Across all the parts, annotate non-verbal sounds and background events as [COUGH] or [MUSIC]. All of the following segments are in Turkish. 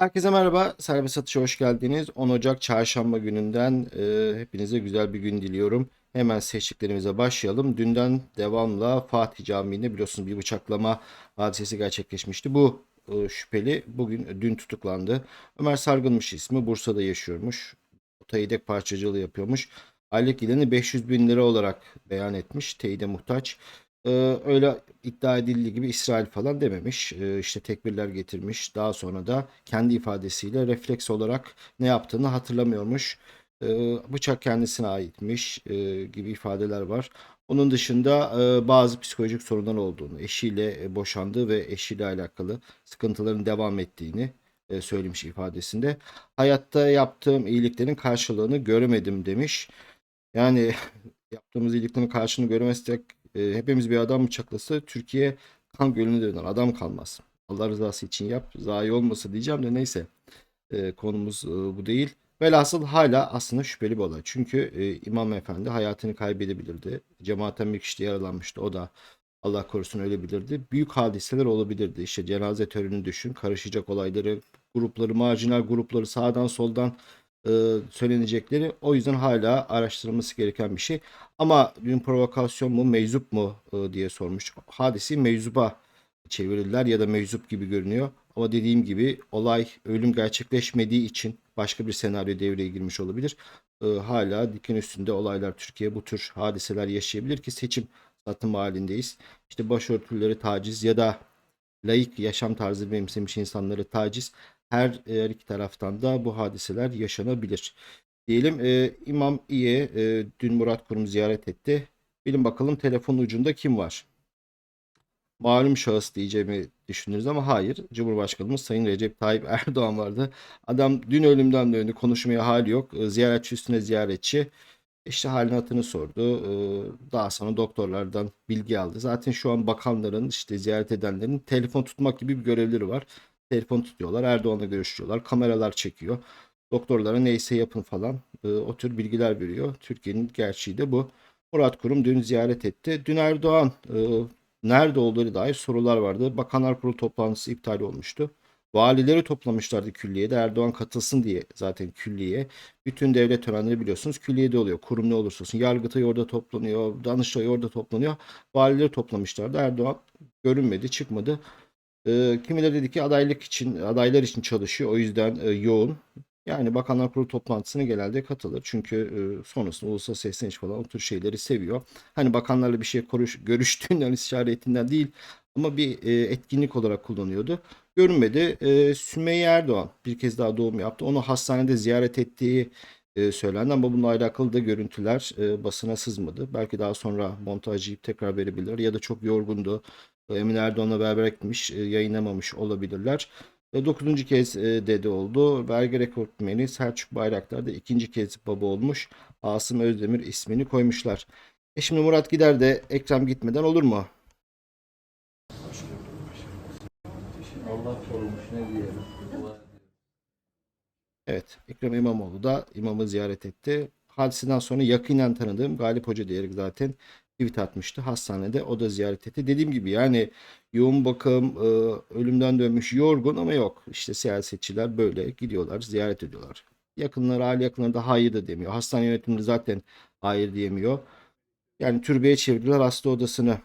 Herkese merhaba, serbest satışa hoş geldiniz. 10 Ocak Çarşamba gününden e, hepinize güzel bir gün diliyorum. Hemen seçtiklerimize başlayalım. Dünden devamla Fatih Camii'nde biliyorsunuz bir bıçaklama hadisesi gerçekleşmişti. Bu e, şüpheli bugün dün tutuklandı. Ömer Sargınmış ismi, Bursa'da yaşıyormuş. Teyidek parçacılığı yapıyormuş. Aylık gelirini 500 bin lira olarak beyan etmiş. Teyide muhtaç. Öyle iddia edildiği gibi İsrail falan dememiş. Ee, işte tekbirler getirmiş. Daha sonra da kendi ifadesiyle refleks olarak ne yaptığını hatırlamıyormuş. Bıçak kendisine aitmiş e, gibi ifadeler var. Onun dışında e, bazı psikolojik sorunlar olduğunu, eşiyle e, boşandığı ve eşiyle alakalı sıkıntıların devam ettiğini e, söylemiş ifadesinde. Hayatta yaptığım iyiliklerin karşılığını göremedim demiş. Yani [LAUGHS] yaptığımız iyiliklerin karşılığını göremezsek e, hepimiz bir adam bıçaklasa Türkiye kan gölüne döner. Adam kalmaz. Allah rızası için yap. Zayi olmasa diyeceğim de neyse. E, konumuz e, bu değil. Velhasıl hala aslında şüpheli bir olay. Çünkü e, İmam Efendi hayatını kaybedebilirdi. Cemaatten bir kişi de yaralanmıştı. O da Allah korusun ölebilirdi. Büyük hadiseler olabilirdi. İşte cenaze törenini düşün. Karışacak olayları, grupları, marjinal grupları sağdan soldan e, söylenecekleri. O yüzden hala araştırılması gereken bir şey. Ama dün provokasyon mu, meczup mu e, diye sormuş. Hadisi meczuba çevirirler ya da meczup gibi görünüyor. Ama dediğim gibi olay ölüm gerçekleşmediği için başka bir senaryo devreye girmiş olabilir. E, hala diken üstünde olaylar Türkiye bu tür hadiseler yaşayabilir ki seçim satım halindeyiz. İşte başörtüleri taciz ya da laik yaşam tarzı benimsemiş insanları taciz her, her iki taraftan da bu hadiseler yaşanabilir. Diyelim e, İmam İye e, dün Murat Kurum ziyaret etti. Bilin bakalım telefon ucunda kim var? Malum şahıs diyeceğimi düşünürüz ama hayır. Cumhurbaşkanımız Sayın Recep Tayyip [LAUGHS] Erdoğan vardı. Adam dün ölümden döndü. Konuşmaya hali yok. E, Ziyaretçi üstüne ziyaretçi. İşte halini hatırını sordu. E, Daha sonra doktorlardan bilgi aldı. Zaten şu an bakanların işte ziyaret edenlerin telefon tutmak gibi bir görevleri var. Telefon tutuyorlar. Erdoğan'la görüşüyorlar. Kameralar çekiyor. Doktorlara neyse yapın falan. E, o tür bilgiler veriyor. Türkiye'nin gerçeği de bu. Murat Kurum dün ziyaret etti. Dün Erdoğan e, nerede olduğu dair sorular vardı. Bakanlar Kurulu toplantısı iptal olmuştu. Valileri toplamışlardı külliyede. Erdoğan katılsın diye zaten külliye. Bütün devlet törenleri biliyorsunuz külliyede oluyor. Kurum ne olursa olsun. Yargıtay orada toplanıyor. Danıştay orada toplanıyor. Valileri toplamışlardı. Erdoğan görünmedi, çıkmadı. E, kimileri dedi ki adaylık için, adaylar için çalışıyor. O yüzden e, yoğun. Yani Bakanlar Kurulu toplantısına genelde katılır. Çünkü e, sonrasında ulusal sesleniş falan o tür şeyleri seviyor. Hani bakanlarla bir şey konuş, [LAUGHS] görüştüğünden, işaretinden değil ama bir e, etkinlik olarak kullanıyordu. Görünmedi. E, Sümeyye Erdoğan bir kez daha doğum yaptı. Onu hastanede ziyaret ettiği e, söylendi ama bununla alakalı da görüntüler e, basına sızmadı. Belki daha sonra montajlayıp tekrar verebilir ya da çok yorgundu. Emin Erdoğan'la beraber gitmiş, e, yayınlamamış olabilirler. Ve dokuzuncu kez e, dede oldu. Vergi rekortmeni Selçuk Bayraktar da ikinci kez baba olmuş. Asım Özdemir ismini koymuşlar. E şimdi Murat gider de Ekrem gitmeden olur mu? Allah korumuş ne diyelim. Evet, Ekrem İmamoğlu da imamı ziyaret etti. Hadiseden sonra yakinen tanıdığım Galip Hoca diyerek zaten tweet atmıştı. Hastanede o da ziyaret etti. Dediğim gibi yani yoğun bakım, e, ölümden dönmüş, yorgun ama yok. İşte siyasetçiler böyle gidiyorlar, ziyaret ediyorlar. Yakınları, aile yakınları da hayır da demiyor. Hastane yönetimleri zaten hayır diyemiyor. Yani türbeye çevirdiler hasta odasını.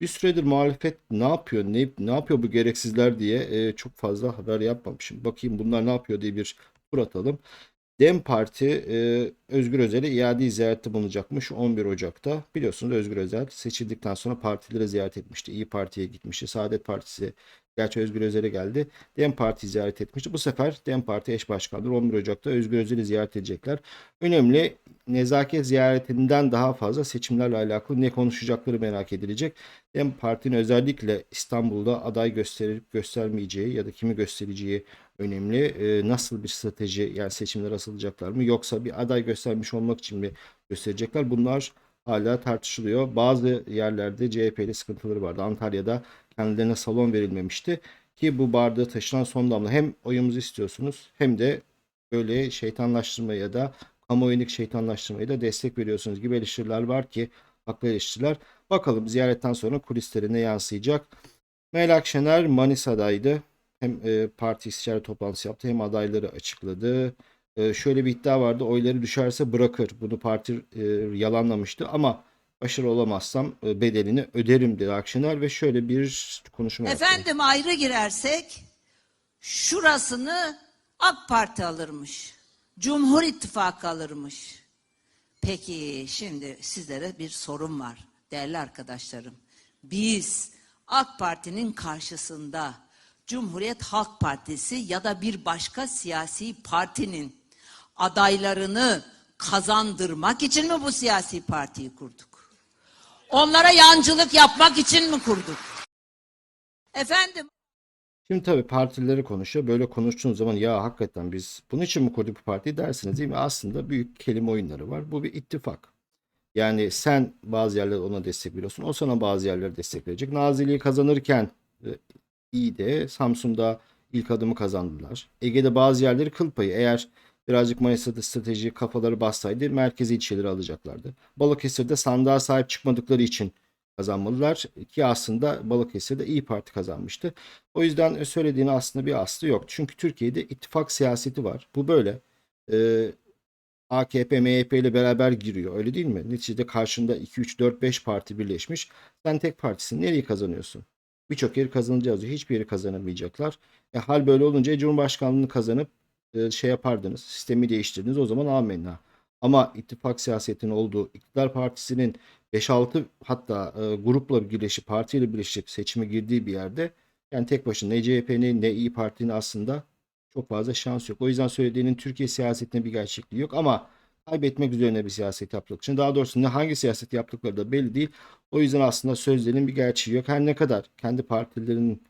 Bir süredir muhalefet ne yapıyor, ne, ne yapıyor bu gereksizler diye e, çok fazla haber yapmamışım. Bakayım bunlar ne yapıyor diye bir tur atalım. Dem Parti e, Özgür Özel'e iade ziyarette bulunacakmış 11 Ocak'ta. Biliyorsunuz Özgür Özel seçildikten sonra partileri ziyaret etmişti. İyi Parti'ye gitmişti. Saadet Partisi gerçi Özgür Özel'e geldi. Dem Parti ziyaret etmişti. Bu sefer Dem Parti eş başkanları 11 Ocak'ta Özgür Özel'i ziyaret edecekler. Önemli nezaket ziyaretinden daha fazla seçimlerle alakalı ne konuşacakları merak edilecek. Dem Parti'nin özellikle İstanbul'da aday gösterip göstermeyeceği ya da kimi göstereceği önemli. E, nasıl bir strateji yani seçimler asılacaklar mı yoksa bir aday göstermiş olmak için mi gösterecekler? Bunlar hala tartışılıyor. Bazı yerlerde CHP'li sıkıntıları vardı. Antalya'da kendilerine salon verilmemişti ki bu bardağı taşıran son damla hem oyumuzu istiyorsunuz hem de böyle şeytanlaştırma ya da kamuoyundaki şeytanlaştırmaya da destek veriyorsunuz gibi eleştiriler var ki haklı eleştiriler. Bakalım ziyaretten sonra kulislerine yansıyacak. Meral Akşener Manisa'daydı. hem e, parti istişare toplantısı yaptı hem adayları açıkladı. E, şöyle bir iddia vardı. Oyları düşerse bırakır. Bunu parti e, yalanlamıştı ama başarılı olamazsam e, bedelini öderim dedi Akşener ve şöyle bir konuşma yaptı. Efendim ayrı girersek şurasını AK Parti alırmış. Cumhur İttifakı alırmış. Peki şimdi sizlere bir sorum var değerli arkadaşlarım. Biz AK Parti'nin karşısında Cumhuriyet Halk Partisi ya da bir başka siyasi partinin adaylarını kazandırmak için mi bu siyasi partiyi kurduk? Onlara yancılık yapmak için mi kurduk? Efendim Şimdi tabii partileri konuşuyor. Böyle konuştuğun zaman ya hakikaten biz bunun için mi kurduk bu partiyi dersiniz değil mi? Aslında büyük kelime oyunları var. Bu bir ittifak. Yani sen bazı yerlerde ona destek veriyorsun. O sana bazı yerleri destek verecek. Nazilli'yi kazanırken e, iyi de Samsun'da ilk adımı kazandılar. Ege'de bazı yerleri kıl payı. Eğer birazcık Manisa'da strateji kafaları bassaydı merkezi ilçeleri alacaklardı. Balıkesir'de sandığa sahip çıkmadıkları için kazanmalılar ki aslında Balıkesir'de İyi Parti kazanmıştı. O yüzden söylediğin aslında bir aslı yok. Çünkü Türkiye'de ittifak siyaseti var. Bu böyle. Ee, AKP, MHP ile beraber giriyor. Öyle değil mi? Neticede karşında 2, 3, 4, 5 parti birleşmiş. Sen tek partisin. Nereyi kazanıyorsun? Birçok yeri kazanacağız diyor. Hiçbir yeri kazanamayacaklar. E, hal böyle olunca Cumhurbaşkanlığını kazanıp e, şey yapardınız. Sistemi değiştirdiniz. O zaman amenna. Ama ittifak siyasetinin olduğu iktidar partisinin 5-6 hatta e, grupla birleşip partiyle birleşip seçime girdiği bir yerde yani tek başına ne CHP'nin ne İyi Parti'nin aslında çok fazla şans yok. O yüzden söylediğinin Türkiye siyasetinde bir gerçekliği yok ama kaybetmek üzerine bir siyaset yaptık için daha doğrusu ne hangi siyaset yaptıkları da belli değil. O yüzden aslında sözlerin bir gerçeği yok. Her ne kadar kendi partilerinin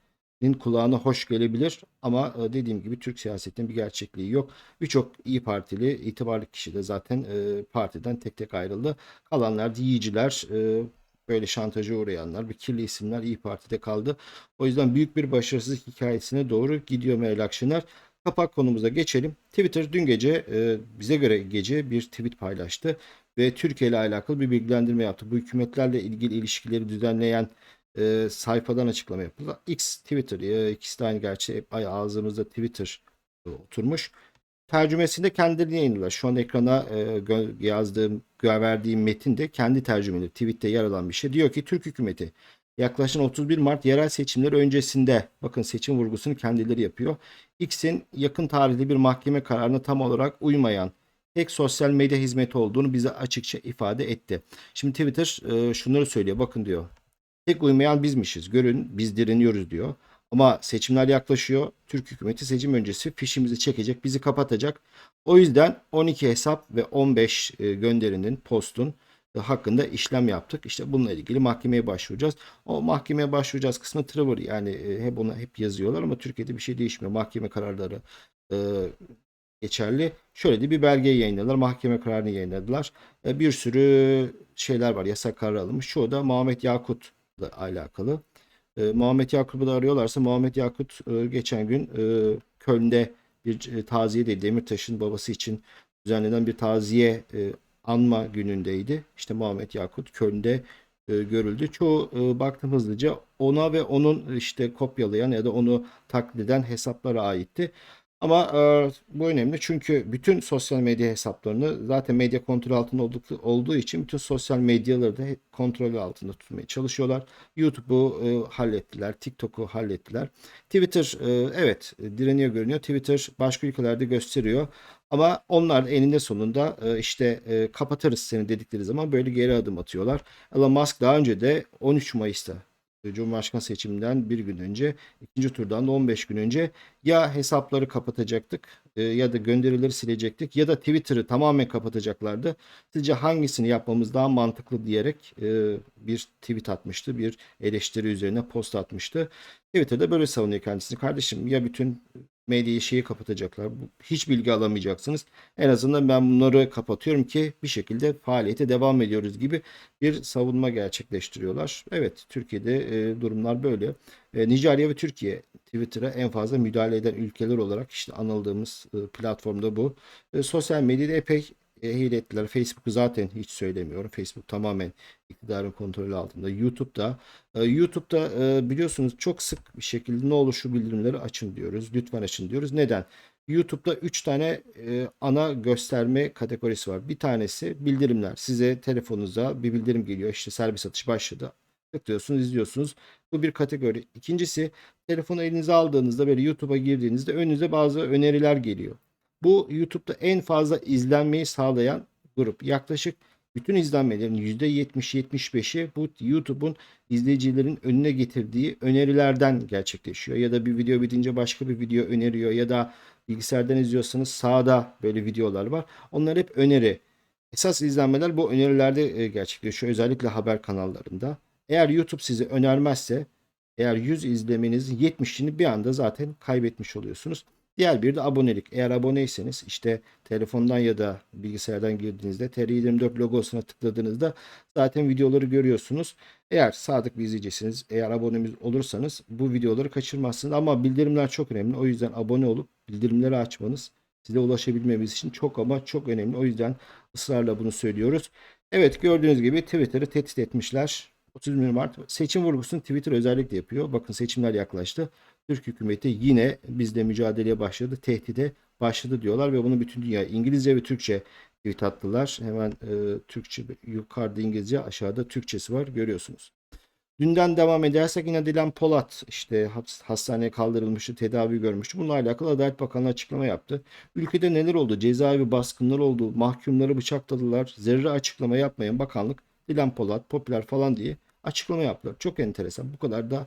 kulağına hoş gelebilir ama e, dediğim gibi Türk siyasetinin bir gerçekliği yok. Birçok iyi Partili, itibarlı kişi de zaten e, partiden tek tek ayrıldı. Kalanlar yiyiciler, e, böyle şantaja uğrayanlar, bir kirli isimler iyi Parti'de kaldı. O yüzden büyük bir başarısızlık hikayesine doğru gidiyor Meral Akşener. Kapak konumuza geçelim. Twitter dün gece bize göre gece bir tweet paylaştı ve Türkiye ile alakalı bir bilgilendirme yaptı. Bu hükümetlerle ilgili ilişkileri düzenleyen e, sayfadan açıklama yapıldı. X Twitter e, ikisi de aynı gerçi ay ağzımızda Twitter e, oturmuş. Tercümesinde kendileri yayınladılar. Şu an ekrana e, gö- yazdığım, verdiğim metin de kendi tercümeleri. Tweette yer alan bir şey. Diyor ki Türk hükümeti yaklaşan 31 Mart yerel seçimleri öncesinde bakın seçim vurgusunu kendileri yapıyor. X'in yakın tarihli bir mahkeme kararına tam olarak uymayan tek sosyal medya hizmeti olduğunu bize açıkça ifade etti. Şimdi Twitter e, şunları söylüyor. Bakın diyor. Tek uymayan bizmişiz. Görün biz direniyoruz diyor. Ama seçimler yaklaşıyor. Türk hükümeti seçim öncesi fişimizi çekecek, bizi kapatacak. O yüzden 12 hesap ve 15 e, gönderinin, postun e, hakkında işlem yaptık. İşte bununla ilgili mahkemeye başvuracağız. O mahkemeye başvuracağız kısmı Trevor yani e, hep ona hep yazıyorlar ama Türkiye'de bir şey değişmiyor. Mahkeme kararları e, geçerli. Şöyle de bir belge yayınladılar. Mahkeme kararını yayınladılar. E, bir sürü şeyler var. Yasak karar alınmış. Çoğu da Muhammed Yakut'la alakalı. E, Muhammed Yakut'u da arıyorlarsa Muhammed Yakut e, geçen gün e, Köln'de bir e, taziye değil Demirtaş'ın babası için düzenlenen bir taziye e, anma günündeydi. İşte Muhammed Yakut Köln'de e, görüldü. Çoğu e, baktım hızlıca ona ve onun işte kopyalayan ya da onu taklit eden hesaplara aitti. Ama e, bu önemli çünkü bütün sosyal medya hesaplarını zaten medya kontrol altında olduk, olduğu için bütün sosyal medyaları da kontrol altında tutmaya çalışıyorlar. YouTube'u e, hallettiler, TikTok'u hallettiler. Twitter e, evet direniyor görünüyor. Twitter başka ülkelerde gösteriyor. Ama onlar eninde sonunda e, işte e, kapatırız seni dedikleri zaman böyle geri adım atıyorlar. Elon Musk daha önce de 13 Mayıs'ta Cumhurbaşkanı seçiminden bir gün önce, ikinci turdan da 15 gün önce ya hesapları kapatacaktık e, ya da gönderileri silecektik ya da Twitter'ı tamamen kapatacaklardı. Sizce hangisini yapmamız daha mantıklı diyerek e, bir tweet atmıştı, bir eleştiri üzerine post atmıştı. Twitter'da böyle savunuyor kendisini. Kardeşim ya bütün medyayı şeyi kapatacaklar. Hiç bilgi alamayacaksınız. En azından ben bunları kapatıyorum ki bir şekilde faaliyete devam ediyoruz gibi bir savunma gerçekleştiriyorlar. Evet Türkiye'de e, durumlar böyle. E, Nijerya ve Türkiye Twitter'a en fazla müdahale eden ülkeler olarak işte anıldığımız e, platformda bu. E, sosyal medyada epey ehil ettiler. Facebook'u zaten hiç söylemiyorum. Facebook tamamen iktidarın kontrolü altında. YouTube'da e, YouTube'da e, biliyorsunuz çok sık bir şekilde ne olur şu bildirimleri açın diyoruz. Lütfen açın diyoruz. Neden? YouTube'da 3 tane e, ana gösterme kategorisi var. Bir tanesi bildirimler. Size telefonunuza bir bildirim geliyor. İşte serbest atış başladı. Tıklıyorsunuz, izliyorsunuz. Bu bir kategori. İkincisi telefonu elinize aldığınızda böyle YouTube'a girdiğinizde önünüze bazı öneriler geliyor. Bu YouTube'da en fazla izlenmeyi sağlayan grup. Yaklaşık bütün izlenmelerin %70-75'i bu YouTube'un izleyicilerin önüne getirdiği önerilerden gerçekleşiyor. Ya da bir video bitince başka bir video öneriyor ya da bilgisayardan izliyorsanız sağda böyle videolar var. Onlar hep öneri. Esas izlenmeler bu önerilerde e, gerçekleşiyor. Özellikle haber kanallarında. Eğer YouTube sizi önermezse eğer 100 izlemenizin 70'ini bir anda zaten kaybetmiş oluyorsunuz. Diğer bir de abonelik. Eğer aboneyseniz işte telefondan ya da bilgisayardan girdiğinizde TR24 logosuna tıkladığınızda zaten videoları görüyorsunuz. Eğer sadık bir izleyicisiniz, eğer abonemiz olursanız bu videoları kaçırmazsınız. Ama bildirimler çok önemli. O yüzden abone olup bildirimleri açmanız size ulaşabilmemiz için çok ama çok önemli. O yüzden ısrarla bunu söylüyoruz. Evet gördüğünüz gibi Twitter'ı tehdit etmişler. 31 Mart seçim vurgusunu Twitter özellikle yapıyor. Bakın seçimler yaklaştı. Türk hükümeti yine bizle mücadeleye başladı, tehdide başladı diyorlar ve bunu bütün dünya İngilizce ve Türkçe tweet attılar. Hemen e, Türkçe yukarıda İngilizce, aşağıda Türkçesi var görüyorsunuz. Dünden devam edersek yine Dilan Polat işte has- hastaneye kaldırılmıştı, tedavi görmüştü. Bununla alakalı Adalet Bakanlığı açıklama yaptı. Ülkede neler oldu? Cezaevi baskınları oldu, mahkumları bıçakladılar. Zerre açıklama yapmayan bakanlık Dilan Polat, popüler falan diye açıklama yaptılar. Çok enteresan. Bu kadar da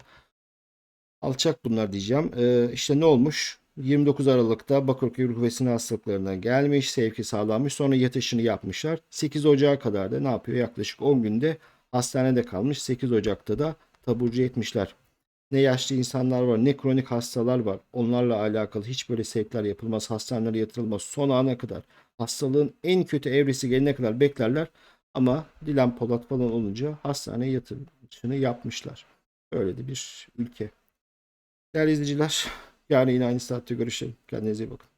alçak bunlar diyeceğim. Ee, işte ne olmuş? 29 Aralık'ta Bakırköy Ruh ve Sinir Hastalıklarına gelmiş, sevki sağlanmış, sonra yatışını yapmışlar. 8 Ocağı kadar da ne yapıyor? Yaklaşık 10 günde hastanede kalmış. 8 Ocak'ta da taburcu etmişler. Ne yaşlı insanlar var, ne kronik hastalar var. Onlarla alakalı hiç böyle sevkler yapılmaz, hastanelere yatırılmaz. Son ana kadar hastalığın en kötü evresi gelene kadar beklerler. Ama Dilan Polat falan olunca hastaneye yatırılışını yapmışlar. Öyle de bir ülke. Değerli izleyiciler, yarın yine aynı saatte görüşelim. Kendinize iyi bakın.